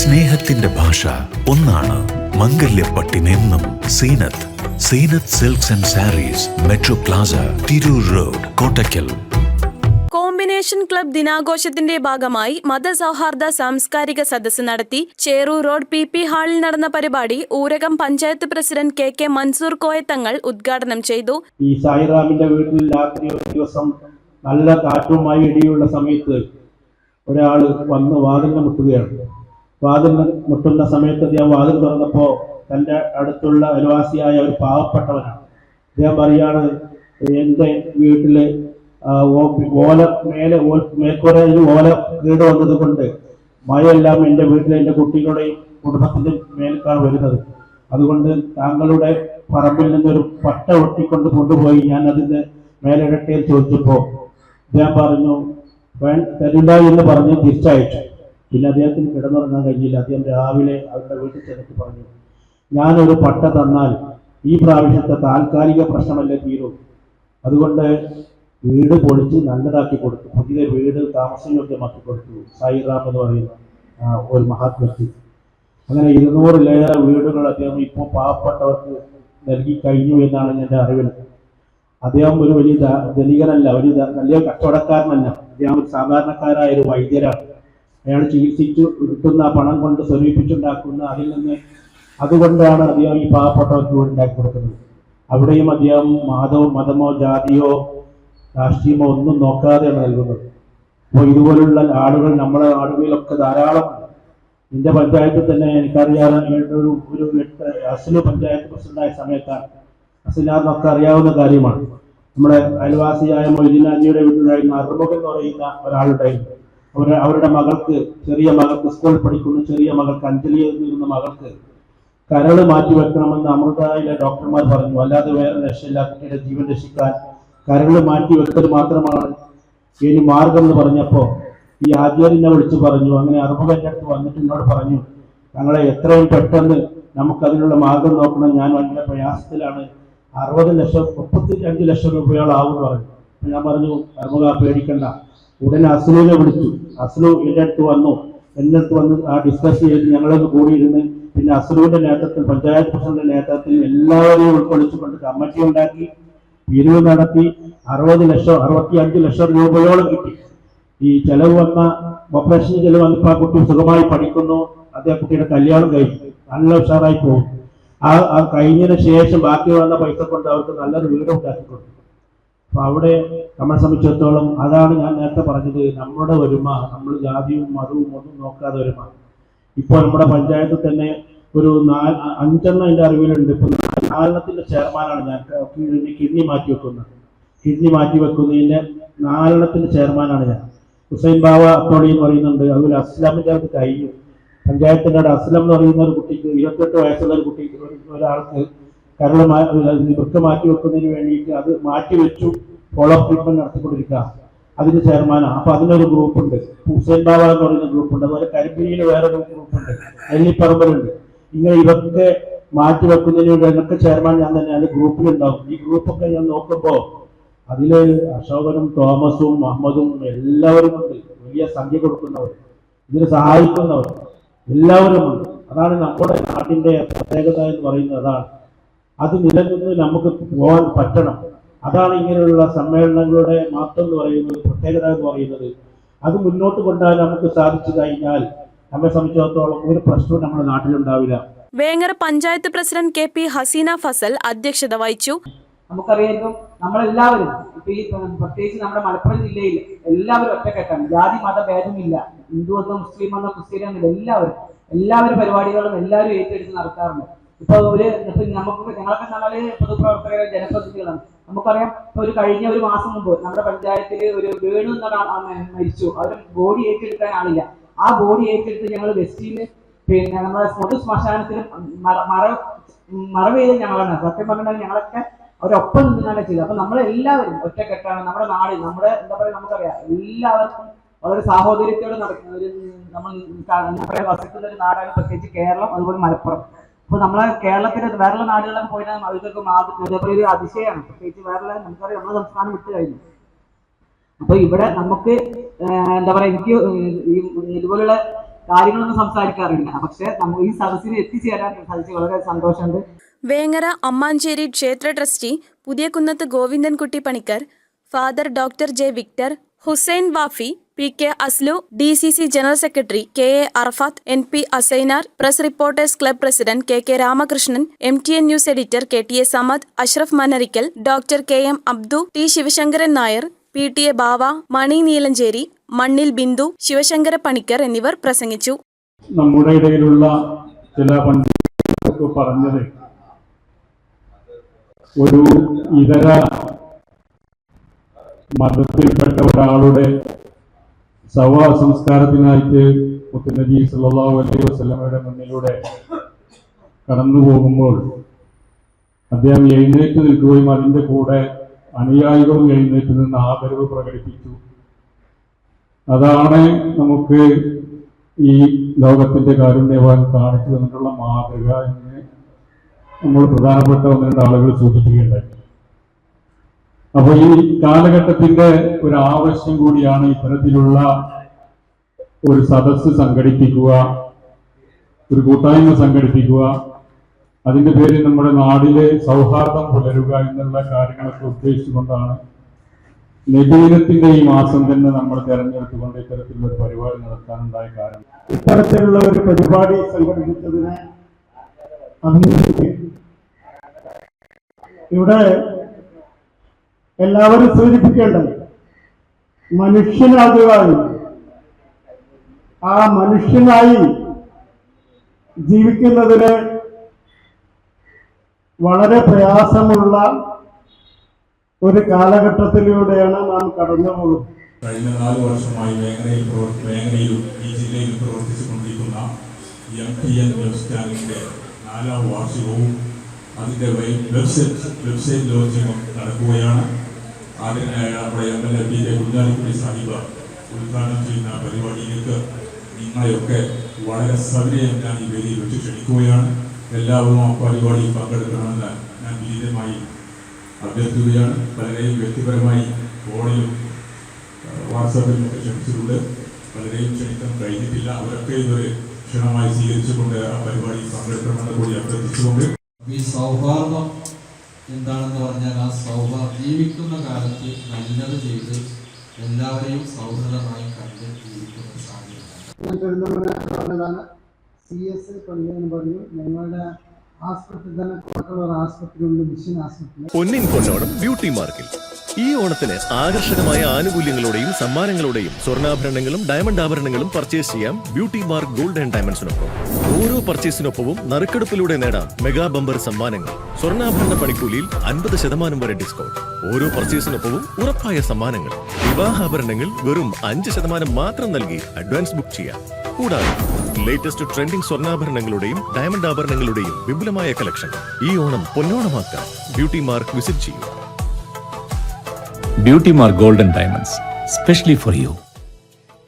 സ്നേഹത്തിന്റെ ഭാഷ ഒന്നാണ് മംഗല്യപ്പട്ടിനെന്നും Zeenath Zeenath silks and sarees metro plaza Tirur road Kottakkal. Combination club ദിനാഘോഷത്തിന്റെ ഭാഗമായി മതസൗഹാർദ്ദ സാംസ്കാരിക സദസ്സ് നടത്തി ചേറൂർ റോഡ് പി പി ഹാളിൽ നടന്ന പരിപാടി Oorakam panchayat president K K Mansoor Koyathangal ഉദ്ഘാടനം ചെയ്തു. ഈ സായിറാമിന്റെ വീട്ടിൽ രാത്രി ഒരു ദിവസം നല്ല കാറ്റുമായി ഇടിയുള്ള സമയത്ത് ഒരാൾ വന്ന് വാതിലിനെ മുട്ടുകയാണ്. വാതിലിന് മുട്ടുന്ന സമയത്ത് അദ്ദേഹം വാതിൽ തുറന്നപ്പോൾ തന്റെ അടുത്തുള്ള അയൽവാസിയായ ഒരു പാവപ്പെട്ടവനാണ്. അദ്ദേഹം പറയാണ് എന്റെ വീട്ടിൽ ഓല മേലെ മേൽക്കൂരയിൽ ഓല വീട് വന്നത് കൊണ്ട് മഴയെല്ലാം എന്റെ വീട്ടിലെ എന്റെ കുട്ടികളുടെയും കുടുംബത്തിന്റെ മേൽക്കാണ് വരുന്നത്. അതുകൊണ്ട് താങ്കളുടെ പറമ്പിൽ നിന്നൊരു പട്ട ഒട്ടിക്കൊണ്ട് കൊണ്ടുപോയി ഞാൻ അതിന്റെ മേലിരട്ടയിൽ ചോദിച്ചപ്പോൾ അദ്ദേഹം പറഞ്ഞു തരില്ല എന്ന് പറഞ്ഞ് തിരിച്ചയച്ചു പിന്നെ അദ്ദേഹത്തിന് കിടന്നുറങ്ങാൻ കഴിഞ്ഞില്ല. അദ്ദേഹം രാവിലെ അവരുടെ വീട്ടിൽ ചെന്നിട്ട് പറഞ്ഞു ഞാനൊരു പട്ട തന്നാൽ ഈ പ്രാവശ്യത്തെ താൽക്കാലിക പ്രശ്നമല്ലേ തീരും. അതുകൊണ്ട് വീട് പൊളിച്ച് നല്ലതാക്കി കൊടുത്തു. പുതിയ വീട് താമസയോഗ്യമാക്കി കൊടുത്തു. സായിറാം എന്ന് പറയുന്ന ഒരു മഹത് അങ്ങനെ ഇരുന്നൂറിലേറെ വീടുകൾ അദ്ദേഹം ഇപ്പോൾ പാവപ്പെട്ടവർക്ക് നൽകി കഴിഞ്ഞു എന്നാണ് എന്റെ അറിവിൽ. അദ്ദേഹം ഒരു വലിയ ധനികനല്ല ഒരു നല്ല കച്ചവടക്കാരനല്ല അദ്ദേഹം ഒരു സാധാരണക്കാരായ ഒരു വൈദ്യരാണ് അയാൾ ചികിത്സിച്ചു കിട്ടുന്ന പണം കൊണ്ട് സ്വരൂപിച്ചുണ്ടാക്കുന്ന അതിൽ നിന്ന് അതുകൊണ്ടാണ് അദ്ദേഹം ഈ പാവപ്പെട്ടവർക്ക് ഉണ്ടാക്കി കൊടുക്കുന്നത് അവിടെയും അദ്ദേഹം മാതോ മതമോ ജാതിയോ രാഷ്ട്രീയമോ ഒന്നും നോക്കാതെയാണ് നൽകുന്നത് അപ്പോൾ ഇതുപോലുള്ള ആളുകൾ നമ്മുടെ നാടുകളിലൊക്കെ ധാരാളമാണ് എന്റെ പഞ്ചായത്തിൽ തന്നെ എനിക്കറിയാവുന്ന ഒരു ഒരു എട്ട് അസൽ പഞ്ചായത്ത് പ്രസിഡന്റായ സമയത്താണ് അസലാറിനൊക്കെ അറിയാവുന്ന കാര്യമാണ്. നമ്മുടെ അയൽവാസിയായ മൊയ്തീനാജിയുടെ വീട്ടിലുണ്ടായിരുന്ന അറുമുഖൻ എന്ന് പറയുന്ന ഒരാളുണ്ടായിരുന്നു അവർ അവരുടെ മകൾക്ക് ചെറിയ മകൾക്ക് സ്കൂൾ പഠിക്കുന്ന. ചെറിയ മകൾക്ക് അഞ്ജലി എന്നിരുന്ന മകൾക്ക് കരൾ മാറ്റി വെക്കണമെന്ന് അമൃതായിലെ ഡോക്ടർമാർ പറഞ്ഞു. അല്ലാതെ വേറെ രക്ഷയില്ല. കുട്ടിയുടെ ജീവൻ രക്ഷിക്കാൻ കരൾ മാറ്റി വെക്കൽ മാത്രമാണ് ഇനി മാർഗം എന്ന് പറഞ്ഞപ്പോൾ ഈ ആചാര്യനെ വിളിച്ചു പറഞ്ഞു. അങ്ങനെ അറുപതിന്റെ അടുത്ത് വന്നിട്ട് എന്നോട് പറഞ്ഞു ഞങ്ങളെ എത്രയും പെട്ടെന്ന് നമുക്കതിനുള്ള മാർഗം നോക്കണം. ഞാൻ വളരെ പ്രയാസത്തിലാണ്. അറുപത് ലക്ഷം മുപ്പത്തി അഞ്ച് ലക്ഷം രൂപയോളാവും പറഞ്ഞു. ഞാൻ പറഞ്ഞു അറുപത പേടിക്കണ്ട. ഉടനെ അസ്ലുവിനെ വിളിച്ചു. അസ്ലു എന്റെ അടുത്ത് വന്നു. എന്റെ അടുത്ത് വന്ന് ആ ഡിസ്കസ് ചെയ്ത് ഞങ്ങളൊന്ന് കൂടിയിരുന്ന് പിന്നെ അസ്ലുവിന്റെ നേതൃത്വത്തിൽ പഞ്ചായത്ത് പ്രസിഡന്റ് നേതൃത്വത്തിൽ എല്ലാവരെയും ഉൾക്കൊള്ളിച്ചുകൊണ്ട് കമ്മിറ്റി ഉണ്ടാക്കി പിരിവ് നടത്തി അറുപത് ലക്ഷം അറുപത്തി അഞ്ച് ലക്ഷം രൂപയോളം കിട്ടി. ഈ ചെലവ് വന്ന ഓപ്പറേഷൻ ചെലവ് വന്നപ്പോൾ ആ കുട്ടി സുഖമായി പഠിക്കുന്നു. അതേ കുട്ടിയുടെ കല്യാണം കഴിച്ചു നല്ല ഉഷാറായി പോകും ആ ആ കഴിഞ്ഞതിന് ശേഷം ബാക്കി വന്ന പൈസ കൊണ്ട് അവർക്ക് നല്ലൊരു വീട് ഉണ്ടാക്കി കൊടുത്തു. അപ്പൊ അവിടെ നമ്മളെ സംബന്ധിച്ചിടത്തോളം അതാണ് ഞാൻ നേരത്തെ പറഞ്ഞത് നമ്മുടെ ഒരുമ നമ്മൾ ജാതിയും മതവും ഒന്നും നോക്കാതെ ഒരുമ. ഇപ്പോൾ നമ്മുടെ പഞ്ചായത്തിൽ തന്നെ ഒരു നാല് അഞ്ചെണ്ണം എന്റെ അറിവിലുണ്ട്. ഇപ്പൊ നാലെണ്ണത്തിന്റെ ചെയർമാനാണ് ഞാൻ. കിഡ്നി മാറ്റി വെക്കുന്നത്. കിഡ്നി മാറ്റി വെക്കുന്നതിന്റെ നാലെണ്ണത്തിന്റെ ചെയർമാനാണ് ഞാൻ. ഹുസൈൻ ബാവ അത്തോളി പറയുന്നുണ്ട്. അതുപോലെ അസ്ലാമിന്റെ അത് കഴിഞ്ഞു. പഞ്ചായത്തിന്റെ അവിടെ അസ്ലം എന്ന് പറയുന്ന ഒരു കുട്ടിക്ക് ഇരുപത്തെട്ട് വയസ്സുള്ള ഒരു കുട്ടിക്ക് ഒരു- ഒരാൾക്ക് കരൾ വൃക്ക മാറ്റി വെക്കുന്നതിന് വേണ്ടിയിട്ട് അത് മാറ്റി വെച്ചു ഫോളോ അപ്പ് ട്രീറ്റ്മെന്റ് നടത്തിക്കൊണ്ടിരിക്കുക. അതിന് ചെയർമാനാണ്. അപ്പൊ അതിനൊരു ഗ്രൂപ്പ് ഉണ്ട് ഹുസൈൻ ബാബ എന്ന് പറയുന്ന ഗ്രൂപ്പ് ഉണ്ട് അതുപോലെ കരിമ്പിരിയിൽ വേറൊരു ഗ്രൂപ്പ് ഉണ്ട് നെല്ലിപ്പറമ്പലുണ്ട് ഇങ്ങനെ ഇവർക്ക് മാറ്റി വെക്കുന്നതിന് വേണ്ടി എന്നൊക്കെ ചെയർമാൻ ഞാൻ തന്നെ അതിന്റെ ഗ്രൂപ്പിലുണ്ടാവും. ഈ ഗ്രൂപ്പൊക്കെ ഞാൻ നോക്കുമ്പോ അതിൽ അശോകനും തോമസും മുഹമ്മദും എല്ലാവരും ഉണ്ട്. വലിയ സംഖ്യ കൊടുക്കുന്നവർ ഇതിന് സഹായിക്കുന്നവർ എല്ലാവരും ഉണ്ട്. അതാണ് നമ്മുടെ നാടിന്റെ പ്രത്യേകത എന്ന് പറയുന്നത്. അതാണ്. അത് നിലനിന്ന് നമുക്ക് പോകാൻ പറ്റണം. അതാണ് ഇങ്ങനെയുള്ള സമ്മേളനങ്ങളുടെ മാത്രം എന്ന് പറയുന്നത് പ്രത്യേകത എന്ന് പറയുന്നത്. അത് മുന്നോട്ട് കൊണ്ടാൽ നമുക്ക് സാധിച്ചു കഴിഞ്ഞാൽ നമ്മെ സംബന്ധിച്ചിടത്തോളം ഒരു പ്രശ്നവും നമ്മുടെ നാട്ടിലുണ്ടാവില്ല. Vengara panchayat president K P Haseena Fazal അധ്യക്ഷത വഹിച്ചു. നമുക്കറിയാം നമ്മളെല്ലാവരും ഇപ്പൊ ഈ പ്രത്യേകിച്ച് നമ്മുടെ മലപ്പുറം ജില്ലയിൽ എല്ലാവരും ഒറ്റക്കെട്ടാണ്. ജാതി മത ഭേദമില്ല. ഹിന്ദു എന്നോ മുസ്ലിം എന്നോ ക്രിസ്ത്യൻ എന്നോ എല്ലാവരും എല്ലാവരും പരിപാടികളും എല്ലാവരും ഏറ്റെടുത്ത് നടത്താറുണ്ട്. ഇപ്പൊ ഒരു ഇപ്പൊ നമുക്ക് ഞങ്ങളൊക്കെ നല്ല പൊതുപ്രവർത്തകരെ ജനപ്രതിനിധികളാണ്. നമുക്കറിയാം ഇപ്പൊ ഒരു കഴിഞ്ഞ ഒരു മാസം മുമ്പ് നമ്മുടെ പഞ്ചായത്തിൽ ഒരു വേണു എന്ന മരിച്ചു. അവർ ബോഡി ഏറ്റെടുക്കാൻ ആളില്ല. ആ ബോഡി ഏറ്റെടുത്ത് ഞങ്ങൾ വെസ്റ്റിന് പിന്നെ നമ്മുടെ പൊതു ശ്മശാനത്തിന് മറ മറ മറവ് ചെയ്ത് ഞങ്ങളാണ്. സത്യം പറഞ്ഞാൽ ഞങ്ങളൊക്കെ അവരൊപ്പം നിന്നാണ് ചെയ്തത്. അപ്പൊ നമ്മളെല്ലാവരും ഒറ്റക്കെട്ടാണ്. നമ്മുടെ നാട് നമ്മുടെ എന്താ പറയുക നമുക്കറിയാം. എല്ലാവർക്കും വളരെ സാഹോദര്യത്തോടെ നടക്കുന്ന ഒരു നമ്മൾ വസിക്കുന്ന ഒരു നാടാണ് പ്രത്യേകിച്ച് കേരളം അതുപോലെ മലപ്പുറം. അപ്പൊ നമ്മളെ കേരളത്തിലെ വേറെ നാടുകളിലൊക്കെ പോയാൽ അവർക്കൊക്കെ മാതൃ അതേപോലെ ഒരു അതിശയമാണ്. പ്രത്യേകിച്ച് വേറെ നമുക്കറിയാം നമ്മുടെ സംസ്ഥാനം വിട്ടു കഴിഞ്ഞു. അപ്പൊ ഇവിടെ നമുക്ക് എന്താ പറയാ എനിക്ക് ഇതുപോലുള്ള കാര്യങ്ങളൊന്നും സംസാരിക്കാറില്ല. പക്ഷെ നമ്മൾ ഈ സദസ്സിന് എത്തിച്ചേരാൻ സാധിച്ച് വളരെ സന്തോഷമുണ്ട്. വേങ്ങര അമ്മാഞ്ചേരി ക്ഷേത്ര ട്രസ്റ്റി പുതിയ Kunnath Govindankutty Panicker father doctor J Victor Hussain Wafi P K Aslu D C C general secretary K A Arafath N P Asainar press reporters club president K K Ramakrishnan M T N news editor K T A Samad Ashraf Manarikkal doctor K M Abdu T Sivasankaran Nair P T A Bava Mani Neelancheri Mannil Bindu Sivasankara Panicker എന്നിവർ പ്രസംഗിച്ചു. നമ്മുടെ ഇടയിലുള്ള ചില പണ്ഡിതർക്ക് പറഞ്ഞത് ഒരു ഇതര മതത്തിൽപ്പെട്ട ഒരാളുടെ സവ സംസ്കാരത്തിനായിട്ട് സല്ലല്ലാഹു അലൈഹി വസ്ലമയുടെ മുന്നിലൂടെ കടന്നു പോകുമ്പോൾ അദ്ദേഹം എഴുന്നേറ്റ് നിൽക്കുകയും അതിന്റെ കൂടെ അനുയായികളും എഴുന്നേറ്റ് നിന്ന് ആദരവ് പ്രകടിപ്പിച്ചു. അതാണ് നമുക്ക് ഈ ലോകത്തിന്റെ കാരുണ്യവാൻ കാണിച്ചു തന്നിട്ടുള്ള മാതൃക എന്ന് നമ്മൾ പ്രധാനപ്പെട്ട ഒന്ന് രണ്ട് ആളുകൾ സൂചിപ്പിക്കുകയുണ്ടായി അപ്പോൾ ഈ കാലഘട്ടത്തിന്റെ ഒരു ആവശ്യം കൂടിയാണ് ഇത്തരത്തിലുള്ള ഒരു സദസ്സ് സംഘടിപ്പിക്കുക ഒരു കൂട്ടായ്മ സംഘടിപ്പിക്കുക. അതിന്റെ പേരിൽ നമ്മുടെ നാടിലെ സൗഹാർദ്ദം പുലരുക എന്നുള്ള കാര്യങ്ങളൊക്കെ ഉദ്ദേശിച്ചുകൊണ്ടാണ് നബീനത്തിന്റെ ഈ മാസം തന്നെ നമ്മൾ തെരഞ്ഞെടുത്തുകൊണ്ട് ഇത്തരത്തിലുള്ള ഒരു പരിപാടി നടത്താനുണ്ടായ കാരണം ഇത്തരത്തിലുള്ള ഒരു പരിപാടി സംഘടിപ്പിച്ചതിനെ ഇവിടെ എല്ലാവരും സൂചിപ്പിക്കേണ്ടത് മനുഷ്യനാകുക എന്ന്. ആ മനുഷ്യനായി ജീവിക്കുന്നതിന് വളരെ പ്രയാസമുള്ള ഒരു കാലഘട്ടത്തിലൂടെയാണ് നാം കടന്നു പോകുന്നത് കഴിഞ്ഞ നാല് വർഷമായി വേങ്ങരയിൽ പ്രവർത്തി വേങ്ങരയിലും ഈ ജില്ലയിൽ പ്രവർത്തിച്ചുകൊണ്ടിരിക്കുന്ന എം ടി എൻ വെബ് നാലാം വാർഷികവും അതിന്റെ വെബ്സൈറ്റ് വെബ്സൈറ്റ് ലോഞ്ചിങ്ങും നടക്കുകയാണ്. അതിനായ നമ്മുടെ M L A P K Kunhalikutty Sahib ഉദ്ഘാടനം ചെയ്യുന്ന പരിപാടിയിലേക്ക് നിങ്ങളെയൊക്കെ വളരെ സവിനയം ഞാൻ ഈ വേദിയിൽ വെച്ച് ക്ഷണിക്കുകയാണ്. എല്ലാവരും ആ പരിപാടിയിൽ പങ്കെടുക്കണമെന്ന് ഞാൻ വിനീതമായി അഭ്യർത്ഥിക്കുകയാണ്. പലരെയും വ്യക്തിപരമായി ഫോണിലും വാട്സാപ്പിലും ഒക്കെ ക്ഷണിച്ചിട്ടുണ്ട്. പലരെയും ക്ഷണിക്കാൻ കഴിഞ്ഞിട്ടില്ല. അവരൊക്കെ ഇതൊരു ക്ഷണമായി സ്വീകരിച്ചുകൊണ്ട് ആ പരിപാടിയിൽ പങ്കെടുക്കണമെന്ന് കൂടി അഭ്യർത്ഥിച്ചുകൊണ്ട്. ഈ സൗഹാർദ്ദം എന്താണെന്ന് പറഞ്ഞാൽ ആ സൗഹാർദ്ദം ജീവിക്കുന്ന കാലത്ത് നല്ലത് ചെയ്ത് എല്ലാവരെയും സൗഹൃദമായി കണ്ട് ജീവിക്കുന്ന സാഹചര്യം പറഞ്ഞതാണ് സി എസ് പള്ളി എന്ന് പറഞ്ഞു. ഞങ്ങളുടെ ആസ്പത്രി തന്നെ കോട്ടുള്ള ആസ്പത്രി ഉണ്ട് മിഷൻ ആസ്പത്രി. പൊന്നിൻ പൊന്നോണം ബ്യൂട്ടി മാർക്കിൽ. ഈ ഓണത്തിന് ആകർഷകമായ ആനുകൂല്യങ്ങളോടെയും സമ്മാനങ്ങളോടെയും സ്വർണാഭരണങ്ങളും ഡയമണ്ട് ആഭരണങ്ങളും പർച്ചേസ് ചെയ്യാം ബ്യൂട്ടി മാർക്ക് ഗോൾഡ് ആൻഡ് ഡയമണ്ട്സിനൊപ്പം. ഓരോ പർച്ചേസിനൊപ്പവും നറുക്കെടുപ്പിലൂടെ നേടാം മെഗാ ബമ്പർ സമ്മാനങ്ങൾ. സ്വർണാഭരണ പണിക്കൂലിയിൽ അൻപത് ശതമാനം വരെ ഡിസ്കൗണ്ട്. ഓരോ പർച്ചേസിനൊപ്പവും ഉറപ്പായ സമ്മാനങ്ങൾ. വിവാഹാഭരണങ്ങൾ വെറും അഞ്ച് ശതമാനം മാത്രം നൽകി അഡ്വാൻസ് ബുക്ക് ചെയ്യാം. കൂടാതെ ലേറ്റസ്റ്റ് ട്രെൻഡിംഗ് സ്വർണാഭരണങ്ങളുടെയും ഡയമണ്ട് ആഭരണങ്ങളുടെയും വിപുലമായ കളക്ഷൻ ഈ ഓണം പൊന്നോണമാക്കാം ബ്യൂട്ടി മാർക്ക് വിസിറ്റ് ചെയ്യൂ beauty mark golden diamonds specially for you.